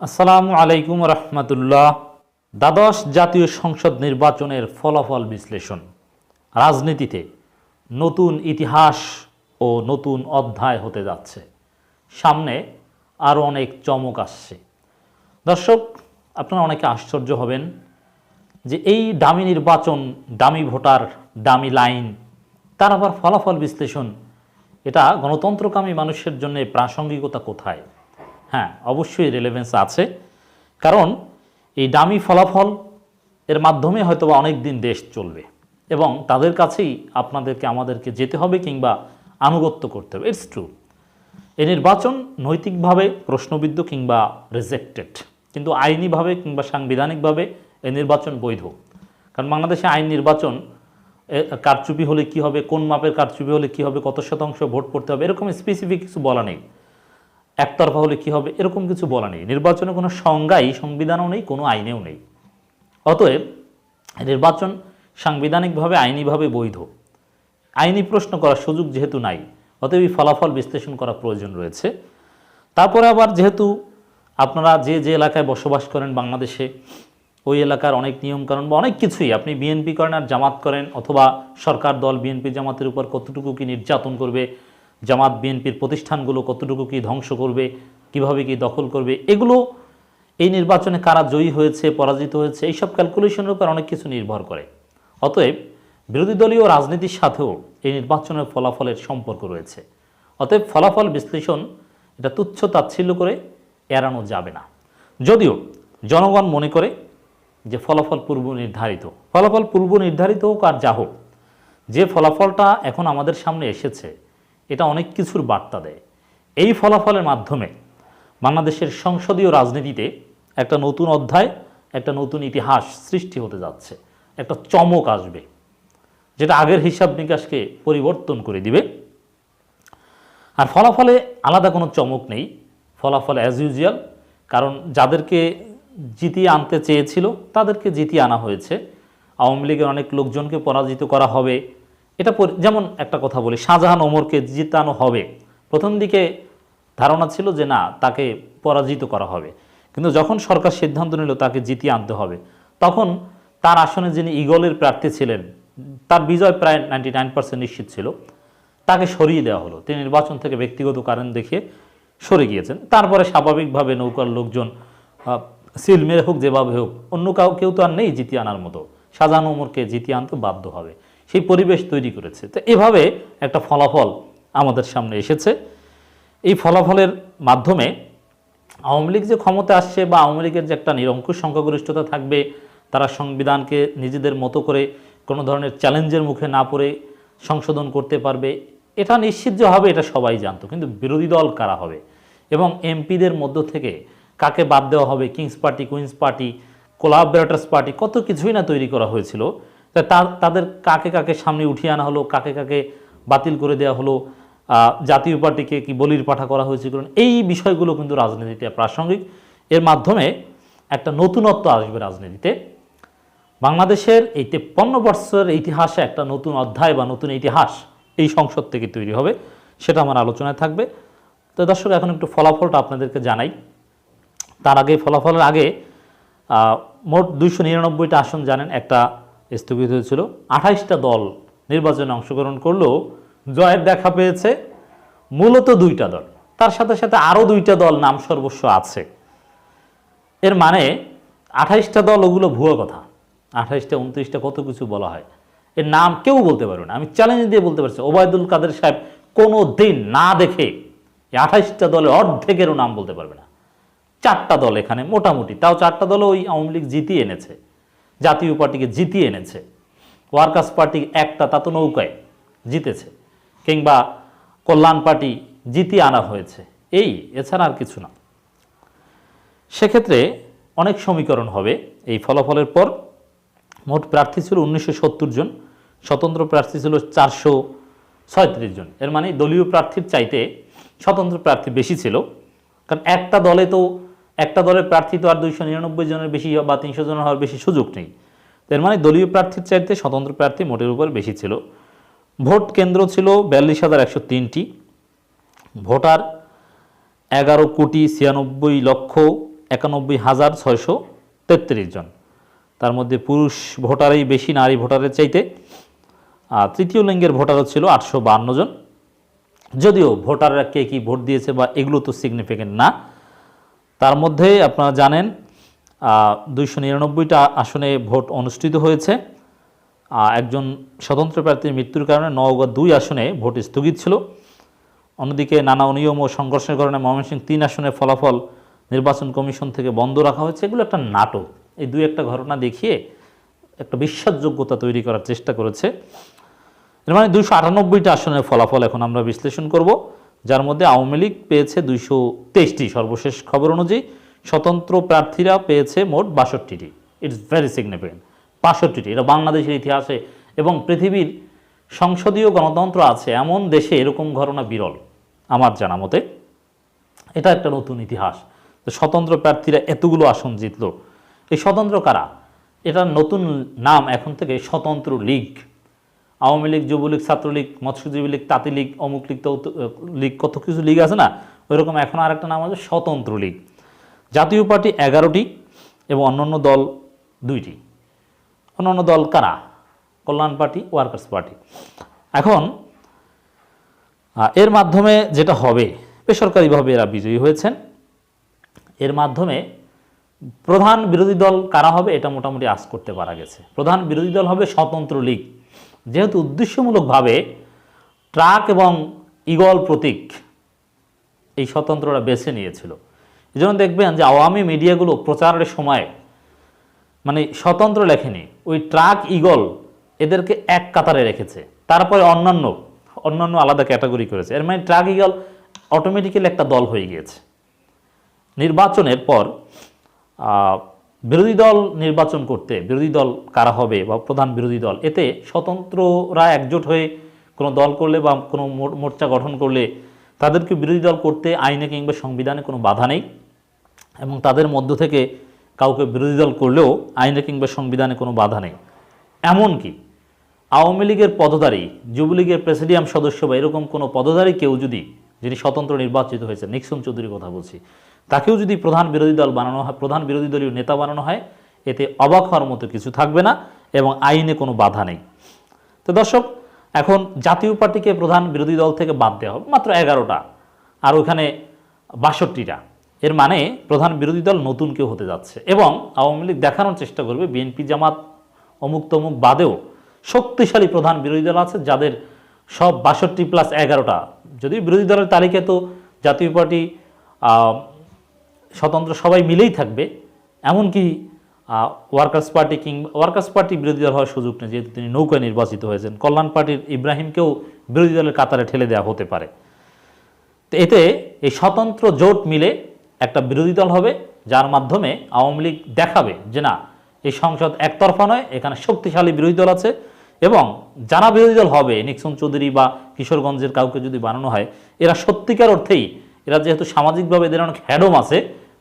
আসসালামু আলাইকুম রহমতুল্লাহ। দ্বাদশ জাতীয় সংসদ নির্বাচনের ফলাফল বিশ্লেষণ। রাজনীতিতে নতুন ইতিহাস ও নতুন অধ্যায় হতে যাচ্ছে। সামনে আরও অনেক চমক আসছে। দর্শক, আপনারা অনেকে আশ্চর্য হবেন যে এই দামি নির্বাচন, দামি ভোটার, দামি লাইন, তার আবার ফলাফল বিশ্লেষণ, এটা গণতন্ত্রকামী মানুষের জন্য প্রাসঙ্গিকতা কোথায়? হ্যাঁ অবশ্যই রেলেভেন্স আছে। কারণ এই দামি ফলাফল এর মাধ্যমে হয়তো বা অনেক দিন দেশ চলবে এবং তাদের কাছেই আপনাদেরকে, আমাদেরকে যেতে হবে কিংবা আনুগত্য করতে হবে। ইটস ট্রু এই নির্বাচন নৈতিকভাবে প্রশ্নবিদ্ধ কিংবা রিজেক্টেড কিন্তু আইনিভাবে কিংবা সাংবিধানিকভাবে এই নির্বাচন বৈধ। কারণ বাংলাদেশে আইন নির্বাচন কারচুপি হলে কি হবে, কোন মাপের কারচুপি হলে কি হবে, কত শতাংশ ভোট পড়তে হবে, এরকম স্পেসিফিক কিছু বলা নেই। একতরফা হলে কি হবে? এরকম কিছু বলা নেই। নির্বাচনে কোনো সংজ্ঞাই, সংবিধানও নেই, কোনো আইনেও নেই। অতএব নির্বাচন সাংবিধানিকভাবে, আইনিভাবে বৈধ। আইনি প্রশ্ন করার সুযোগ যেহেতু নাই, অতএব এই ফলাফল বিশ্লেষণ করা প্রয়োজন রয়েছে। তারপরে আবার যেহেতু আপনারা যে যে এলাকায় বসবাস করেন বাংলাদেশে, ওই এলাকার অনেক নিয়মকানুন বা অনেক কিছুই আপনি বিএনপি করেন আর জামাত করেন, অথবা সরকার দল, বিএনপি জামাতের উপর কতটুকু কি নির্যাতন করবে জামাত বিএনপির প্রতিষ্ঠানগুলো কতটুকু কি ধ্বংস করবে, কীভাবে কি দখল করবে, এগুলো এই নির্বাচনে কারা জয়ী হয়েছে, পরাজিত হয়েছে, এইসব ক্যালকুলেশনের উপর অনেক কিছু নির্ভর করে। অতএব বিরোধী দলীয় রাজনীতির সাথেও এই নির্বাচনের ফলাফলের সম্পর্ক রয়েছে। অতএব ফলাফল বিশ্লেষণ এটা তুচ্ছ তাচ্ছিল্য করে এড়ানো যাবে না। যদিও জনগণ মনে করে যে ফলাফল পূর্ব নির্ধারিত, ফলাফল পূর্ব নির্ধারিত হোক আর যা হোক, যে ফলাফলটা এখন আমাদের সামনে এসেছে এটা অনেক কিছুর বার্তা দেয়। এই ফলাফলের মাধ্যমে বাংলাদেশের সংসদীয় রাজনীতিতে একটা নতুন অধ্যায়, একটা নতুন ইতিহাস সৃষ্টি হতে যাচ্ছে। একটা চমক আসবে, যেটা আগের হিসাব নিকাশকে পরিবর্তন করে দিবে। আর ফলাফলে আলাদা কোনো চমক নেই, ফলাফল অ্যাজ ইউজুয়াল কারণ যাদেরকে জিতিয়ে আনতে চেয়েছিল, তাদেরকে জিতিয়ে আনা হয়েছে। আওয়ামী লীগের অনেক লোকজনকে পরাজিত করা হবে এটা যেমন একটা কথা বলি, শাহজাহান ওমরকে জিতানো হবে। প্রথম দিকে ধারণা ছিল যে না, তাকে পরাজিত করা হবে। কিন্তু যখন সরকার সিদ্ধান্ত নিল তাকে জিতিয়ে আনতে হবে, তখন তার আসনে যিনি ইগলের প্রার্থী ছিলেন, তার বিজয় প্রায় নাইনটি নাইন পার্সেন্ট নিশ্চিত ছিল। তাকে সরিয়ে দেওয়া হলো। তিনি নির্বাচন থেকে ব্যক্তিগত কারণ দেখিয়ে সরে গিয়েছেন। তারপরে স্বাভাবিকভাবে নৌকার লোকজন সিল মেরে হোক, যেভাবে হোক, অন্য কাউ কেউ তো আর নেই জিতিয়ে আনার মতো। শাহজাহান ওমরকে জিতিয়ে আনতে বাধ্য হবে। সেই পরিবেশ তৈরি করেছে। তো এভাবে একটা ফলাফল আমাদের সামনে এসেছে। এই ফলাফলের মাধ্যমে আওয়ামী লীগ যে ক্ষমতা আসছে বা আওয়ামী লীগের যে একটা নিরঙ্কুশ সংখ্যাগরিষ্ঠতা থাকবে, তারা সংবিধানকে নিজেদের মতো করে কোনো ধরনের চ্যালেঞ্জের মুখে না পড়ে সংশোধন করতে পারবে, এটা নিশ্চিত যে হবে, এটা সবাই জানতো। কিন্তু বিরোধী দল কারা হবে? এবং এমপিদের মধ্য থেকে কাকে বাদ দেওয়া হবে? Kings party queens party collaborators party কত কিছুই না তৈরি করা হয়েছিল। তা তা- তাদের কাকে কাকে সামনে উঠিয়ে আনা হলো, কাকে কাকে বাতিল করে দেওয়া হলো জাতীয় পার্টিকে কি বলির পাঠা করা হয়েছে কারণ এই বিষয়গুলো কিন্তু রাজনীতিতে প্রাসঙ্গিক। এর মাধ্যমে একটা নতুনত্ব আসবে রাজনীতিতে। বাংলাদেশের এই তেপ্পান্ন বৎসরের ইতিহাসে একটা নতুন অধ্যায় বা নতুন ইতিহাস এই সংসদ থেকে তৈরি হবে, সেটা আমার আলোচনায় থাকবে। তো দর্শক, এখন একটু ফলাফলটা আপনাদেরকে জানাই। তার আগে, ফলাফলের আগে মোট দুইশো নিরানব্বইটা আসন জানেন একটা স্থগিত হয়েছিল। আঠাইশটা দল নির্বাচনে অংশগ্রহণ করলেও জয়ের দেখা পেয়েছে মূলত দুইটা দল। তার সাথে সাথে আরও দুইটা দল নাম সর্বস্ব আছে। এর মানে আঠাইশটা দল ওগুলো ভুয়ো কথা। আঠাইশটা, উনত্রিশটা কত কিছু বলা হয়। এর নাম কেউ বলতে পারবে না। আমি চ্যালেঞ্জ দিয়ে বলতে পারছি। ওবায়দুল কাদের সাহেব কোনো দিন না দেখে এই আঠাইশটা দলের অর্ধেকেরও নাম বলতে পারবে না। চারটা দল এখানে, মোটামুটি। তাও চারটা দলও ওই আওয়ামী লীগ জিতিয়ে এনেছে। জাতীয় পার্টিকে জিতিয়ে এনেছে। ওয়ার্কার্স পার্টি একটা, তা তো নৌকায় জিতেছে। কিংবা কল্যাণ পার্টি জিতিয়ে আনা হয়েছে। এই, এছাড়া আর কিছু না। সেক্ষেত্রে অনেক সমীকরণ হবে এই ফলাফলের পর। মোট প্রার্থী ছিল উনিশশো সত্তর জন, স্বতন্ত্র প্রার্থী ছিল চারশো ছয়ত্রিশ জন। এর মানে দলীয় প্রার্থীর চাইতে স্বতন্ত্র প্রার্থী বেশি ছিল। কারণ একটা দলে তো একটা দলের প্রার্থী তো আর দুইশো নিরানব্বই জনের বেশি বা তিনশো জনের হওয়ার বেশি সুযোগ নেই। এর মানে দলীয় প্রার্থীর চাইতে স্বতন্ত্র প্রার্থী মোটের উপর বেশি ছিল। ভোট কেন্দ্র ছিল বিয়াল্লিশ হাজার একশো তিনটি। ভোটার এগারো কোটি ছিয়ানব্বই লক্ষ একানব্বই হাজার ছয়শো তেত্রিশ জন। তার মধ্যে পুরুষ ভোটারই বেশি, নারী ভোটারের চাইতে। আর তৃতীয় লিঙ্গের ভোটারও ছিল আটশো জন। যদিও ভোটাররা কে কী ভোট দিয়েছে বা এগুলো তো সিগনিফিকেন্ট না। তার মধ্যে আপনারা জানেন দুইশো নিরানব্বইটা আসনে ভোট অনুষ্ঠিত হয়েছে। একজন স্বতন্ত্র প্রার্থীর মৃত্যুর কারণে নওগাঁ দুই আসনে ভোট স্থগিত ছিল। অন্যদিকে নানা অনিয়ম ও সংঘর্ষের কারণে ময়মনসিংহ তিন আসনের ফলাফল নির্বাচন কমিশন থেকে বন্ধ রাখা হয়েছে। এগুলো একটা নাটক। এই দুই একটা ঘটনা দেখিয়ে একটা বিশ্বাসযোগ্যতা তৈরি করার চেষ্টা করেছে। এর মানে দুইশো আটানব্বইটা আসনের ফলাফল এখন আমরা বিশ্লেষণ করব। যার মধ্যে আওয়ামী লীগ পেয়েছে দুইশো তেইশটি সর্বশেষ খবর অনুযায়ী, স্বতন্ত্র প্রার্থীরা পেয়েছে মোট বাষট্টিটি। ইটস ভেরি সিগনিফিকেন্ট বাষট্টিটি। এটা বাংলাদেশের ইতিহাসে এবং পৃথিবীর সংসদীয় গণতন্ত্র আছে এমন দেশে এরকম ঘটনা বিরল, আমার জানা মতে। এটা একটা নতুন ইতিহাস স্বতন্ত্র প্রার্থীরা এতগুলো আসন জিতল। এই স্বতন্ত্র কারা? এটার নতুন নাম এখন থেকে স্বতন্ত্র লীগ। আওয়ামী লীগ, যুবলীগ, ছাত্রলীগ, মৎস্যজীবী লীগ, তাঁতি লীগ, অমুক লীগ লীগ, কত কিছু লীগ আছে না, ওইরকম এখন আর একটা নাম আছে, স্বতন্ত্র লীগ। জাতীয় পার্টি এগারোটি এবং অন্যান্য দল দুইটি। অন্যান্য দল কারা? Kalyan party, workers party. এখন এর মাধ্যমে যেটা হবে, বেসরকারিভাবে এরা বিজয়ী হয়েছেন। এর মাধ্যমে প্রধান বিরোধী দল কারা হবে, এটা মোটামুটি আশ করতে পারা গেছে। প্রধান বিরোধী দল হবে স্বতন্ত্র লীগ। যেহেতু উদ্দেশ্যমূলকভাবে ট্রাক এবং ইগল প্রতীক এই স্বতন্ত্ররা বেছে নিয়েছিল। এই জন্য দেখবেন যে আওয়ামী মিডিয়াগুলো প্রচারের সময় মানে স্বতন্ত্র লেখেনি, ওই ট্রাক ইগল এদেরকে এক কাতারে রেখেছে। তারপরে অন্যান্য অন্যান্য আলাদা ক্যাটাগরি করেছে। এর মানে ট্রাক ইগল অটোমেটিক্যালি একটা দল হয়ে গিয়েছে। নির্বাচনের পর বিরোধী দল নির্বাচন করতে বিরোধী দল কারা হবে বা প্রধান বিরোধী দল, এতে স্বতন্ত্ররা একজোট হয়ে কোনো দল করলে বা কোনো মোর- মোর্চা গঠন করলে তাদেরকে বিরোধী দল করতে আইনে কিংবা সংবিধানে কোনো বাধা নেই এবং তাদের মধ্য থেকে কাউকে বিরোধী দল করলেও আইনে কিংবা সংবিধানে কোনো বাধা নেই। এমনকি আওয়ামী লীগের পদধারী যুবলীগের প্রেসিডিয়াম সদস্য বা এরকম কোনো পদধারী কেউ যদি, যিনি স্বতন্ত্র নির্বাচিত হয়েছে নিক্সন চৌধুরীর কথা বলছি তাকেও যদি প্রধান বিরোধী দল বানানো হয়, প্রধান বিরোধী দলীয় নেতা বানানো হয়, এতে অবাক হওয়ার মতো কিছু থাকবে না এবং আইনে কোনো বাধা নেই। তো দর্শক, এখন জাতীয় পার্টিকে প্রধান বিরোধী দল থেকে বাদ দেওয়া হবে, মাত্র এগারোটা, আর ওখানে বাষট্টিটা। এর মানে প্রধান বিরোধী দল নতুন কেউ হতে যাচ্ছে এবং আওয়ামী লীগ দেখানোর চেষ্টা করবে বিএনপি, জামাত অমুক তমুক বাদেও শক্তিশালী প্রধান বিরোধী দল আছে, যাদের সব বাষট্টি প্লাস এগারোটা। যদি বিরোধী দলের তালিকায় তো জাতীয় পার্টি স্বতন্ত্র সবাই মিলেই থাকবে, এমনকি ওয়ার্কার্স পার্টি কিংবা ওয়ার্কার্স পার্টি বিরোধী দল হওয়ার সুযোগ নেই, যেহেতু তিনি নৌকায় নির্বাচিত হয়েছেন। কল্যাণ পার্টির ইব্রাহিমকেও বিরোধী দলের কাতারে ঠেলে দেওয়া হতে পারে। তো এতে এই স্বতন্ত্র জোট মিলে একটা বিরোধী দল হবে, যার মাধ্যমে আওয়ামী লীগ দেখাবে যে না, এই সংসদ একতরফা নয়, এখানে শক্তিশালী বিরোধী দল আছে এবং যারা বিরোধী দল হবে, নিক্সন চৌধুরী বা কিশোরগঞ্জের কাউকে যদি বানানো হয়, এরা সত্যিকার অর্থেই, এরা যেহেতু সামাজিকভাবে এদের অনেক হ্যাডম আছে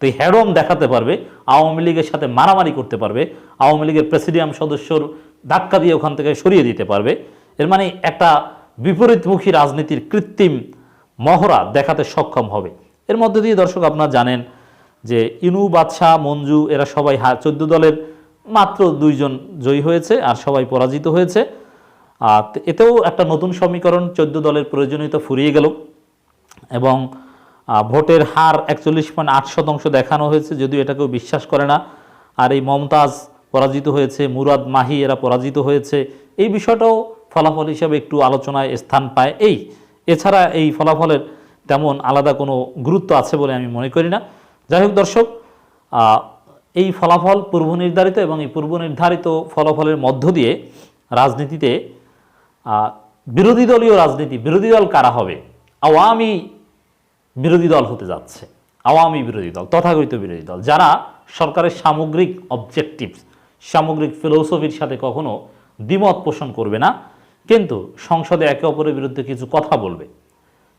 তো এই হ্যাডম দেখাতে পারবে, আওয়ামী লীগের সাথে মারামারি করতে পারবে, আওয়ামী লীগের প্রেসিডিয়াম সদস্যর ধাক্কা দিয়ে ওখান থেকে সরিয়ে দিতে পারবে। এর মানে একটা বিপরীতমুখী রাজনীতির কৃত্রিম মহড়া দেখাতে সক্ষম হবে। এর মধ্যে দিয়ে দর্শক আপনারা জানেন যে ইনু বাদশাহ, মঞ্জু, এরা সবাই হা, চোদ্দ দলের মাত্র দুইজন জয়ী হয়েছে আর সবাই পরাজিত হয়েছে। আর এতেও একটা নতুন সমীকরণ চোদ্দ দলের প্রয়োজনীয়তা ফুরিয়ে গেল। এবং ভোটের হার একচল্লিশ পয়েন্ট আট শতাংশ দেখানো হয়েছে, যদিও এটা কেউ বিশ্বাস করে না। আর এই মমতাজ পরাজিত হয়েছে, মুরাদ মাহি এরা পরাজিত হয়েছে। এই বিষয়টাও ফলাফল হিসাবে একটু আলোচনায় স্থান পায় এই। এছাড়া এই ফলাফলের তেমন আলাদা কোনো গুরুত্ব আছে বলে আমি মনে করি না। যাই হোক দর্শক এই ফলাফল পূর্ব নির্ধারিত এবং এই পূর্ব নির্ধারিত ফলাফলের মধ্য দিয়ে রাজনীতিতে বিরোধী দলীয় রাজনীতি, বিরোধী দল কারা হবে? আওয়ামী বিরোধী দল হতে যাচ্ছে, আওয়ামী বিরোধী দল, তথাকথিত বিরোধী দল, যারা সরকারের সামগ্রিক অবজেক্টিভ সামগ্রিক ফিলোসফির সাথে কখনো দ্বিমত পোষণ করবে না, কিন্তু সংসদে একে অপরের বিরুদ্ধে কিছু কথা বলবে।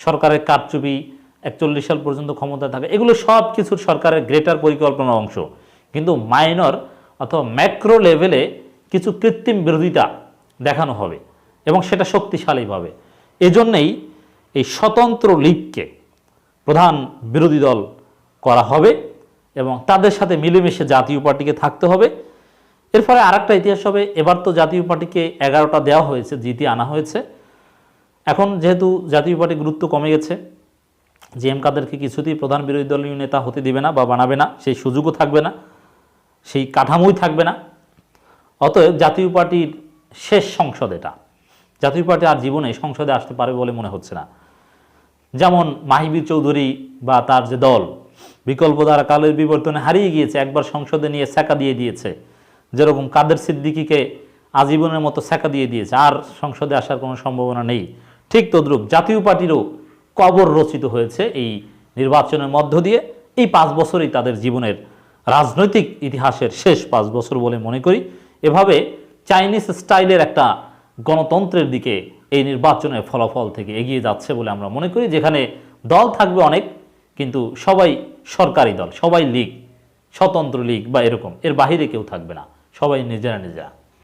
সরকারের কারচুপি একচল্লিশ সাল পর্যন্ত ক্ষমতায় থাকে, এগুলো সব কিছুর সরকারের গ্রেটার পরিকল্পনার অংশ। কিন্তু মাইনর অথবা ম্যাক্রো লেভেলে কিছু কৃত্রিম বিরোধিতা দেখানো হবে এবং সেটা শক্তিশালীভাবে এজন্যেই এই স্বতন্ত্র লীগকে প্রধান বিরোধী দল করা হবে এবং তাদের সাথে মিলেমিশে জাতীয় পার্টিকে থাকতে হবে। এর ফলে আরেকটা ইতিহাস হবে, এবার তো জাতীয় পার্টিকে এগারোটা দেওয়া হয়েছে, জিতি আনা হয়েছে। এখন যেহেতু জাতীয় পার্টি গুরুত্ব কমে গেছে জি এম কাদেরকে কিছুতেই প্রধান বিরোধী দলীয় নেতা হতে দিবে না বা বানাবে না, সেই সুযোগও থাকবে না, সেই কাঠামোই থাকবে না। অতএব জাতীয় পার্টির শেষ সংসদ এটা। জাতীয় পার্টি আর জীবনে সংসদে আসতে পারে বলে মনে হচ্ছে না। যেমন মাহিবীর চৌধুরী বা তার যে দল, বিকল্প দ্বারা কালের বিবর্তনে হারিয়ে গিয়েছে, একবার সংসদে নিয়ে সেকা দিয়ে দিয়েছে। যেরকম কাদের সিদ্দিকিকে আজীবনের মতো সেকা দিয়ে দিয়েছে, আর সংসদে আসার কোনো সম্ভাবনা নেই। ঠিক তদ্রুপ, জাতীয় পার্টিরও কবর রচিত হয়েছে এই নির্বাচনের মধ্য দিয়ে। এই পাঁচ বছরই তাদের জীবনের রাজনৈতিক ইতিহাসের শেষ পাঁচ বছর বলে মনে করি। এভাবে চাইনিজ স্টাইলের একটা গণতন্ত্রের দিকে এই নির্বাচনের ফলাফল থেকে এগিয়ে যাচ্ছে বলে আমরা মনে করি, যেখানে দল থাকবে অনেক, কিন্তু সবাই সরকারি দল, সবাই লীগ, স্বতন্ত্র লীগ বা এরকম, এর বাহিরে কেউ থাকবে না, সবাই নিজেরা নিজেরা।